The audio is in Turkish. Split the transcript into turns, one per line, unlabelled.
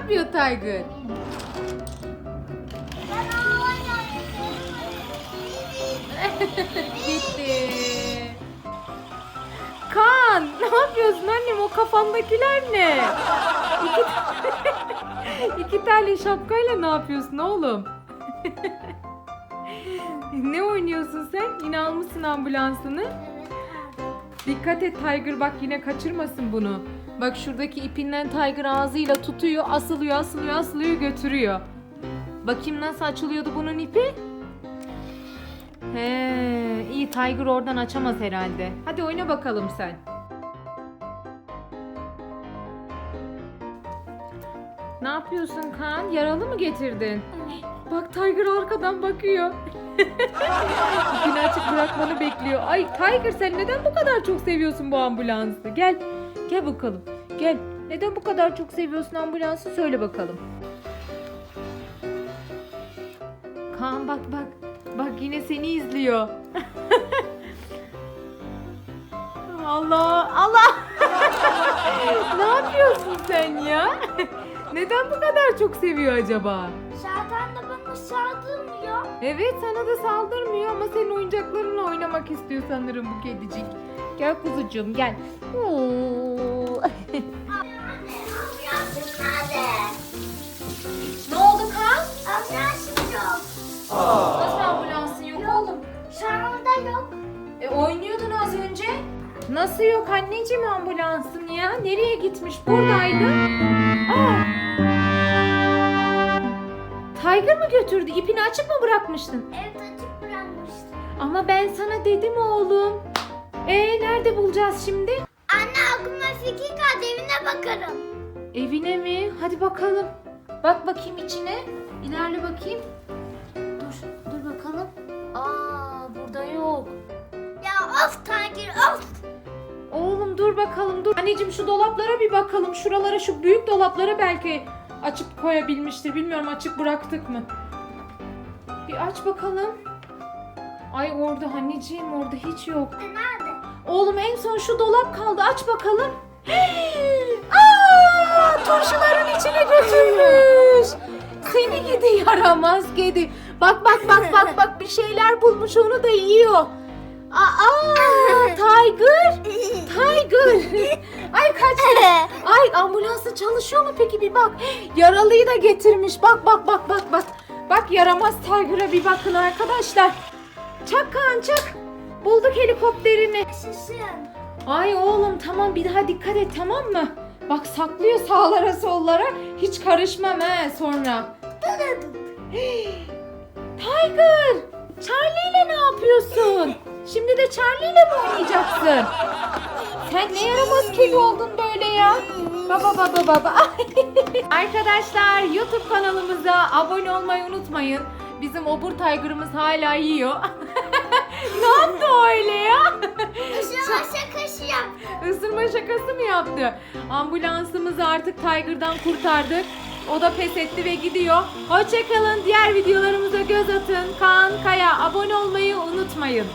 yapıyor Tiger? Gitti. Kaan ne yapıyorsun annem o kafandakiler ne? İki, İki tane şapkayla ne yapıyorsun oğlum? ne oynuyorsun sen? Yine almışsın ambulansını. Dikkat et Tiger bak yine kaçırmasın bunu. Bak şuradaki ipinden Tiger ağzıyla tutuyor, asılıyor, asılıyor, asılıyor, götürüyor. Bakayım nasıl açılıyordu bunun ipi? He, iyi Tiger oradan açamaz herhalde. Hadi oyna bakalım sen. Ne yapıyorsun Kaan? Yaralı mı getirdin? Bak Tiger arkadan bakıyor. İpini açık bırakmanı bekliyor. Ay Tiger sen neden bu kadar çok seviyorsun bu ambulansı? Gel. Gel bakalım. Gel. Neden bu kadar çok seviyorsun ambulansı? Söyle bakalım. Kaan bak bak. Bak yine seni izliyor. Allah Allah. ne yapıyorsun sen ya? Neden bu kadar çok seviyor acaba?
Zaten de bana saldırmıyor.
Evet sana da saldırmıyor ama senin oyuncaklarınla oynamak istiyor sanırım bu kedicik. Gel kuzucuğum gel. Ne oldu Kaan?
Ambulansın yok.
Nasıl ambulansın yok oğlum?
Şu anda yok.
E oynuyordun az önce. Nasıl yok anneciğim ambulansın ya? Nereye gitmiş? Buradaydı. Aa. Tiger mı götürdü? İpini açık mı bırakmıştın?
Evde açık bırakmıştım.
Ama ben sana dedim oğlum. E nerede bulacağız şimdi?
Anne aklıma fikir geldi evine bakarım.
Evine mi? Hadi bakalım. Bak bakayım içine. İlerle bakayım. Dur, dur bakalım. Aa, burada yok.
Ya of Tiger of.
Oğlum dur bakalım dur. Anneciğim şu dolaplara bir bakalım. Şuralara şu büyük dolaplara belki açıp koyabilmiştir. Bilmiyorum açık bıraktık mı? Bir aç bakalım. Ay orada anneciğim orada hiç yok.
Nerede?
Oğlum en son şu dolap kaldı. Aç bakalım. Aa, turşuların içine götürmüş. Seni gidi yaramaz kedi. Bak bak bak bak bak bir şeyler bulmuş onu da yiyor. Aa, Tiger. Tiger. Ay ambulansı çalışıyor mu peki bir bak. Yaralıyı da getirmiş. Bak bak bak bak bak. Bak yaramaz Tiger'a bir bakın arkadaşlar. Çak Kaan çak. Bulduk helikopterini.
Yaşasın.
Ay oğlum tamam bir daha dikkat et tamam mı? Bak saklıyor sağlara sollara. Hiç karışmam he sonra. Tiger! Charlie ile ne yapıyorsun? Şimdi de Charlie ile mi oynayacaksın? Sen ne yaramaz kedi oldun böyle ya? Baba baba baba. Arkadaşlar YouTube kanalımıza abone olmayı unutmayın. Bizim obur tiger'ımız hala yiyor. ne yaptı öyle ya?
Işıma şakası yap.
Isırma şakası mı yaptı? Ambulansımızı artık Tiger'dan kurtardık. O da pes etti ve gidiyor. Hoşçakalın. Diğer videolarımıza göz atın. Kaan Kaya abone olmayı unutmayın.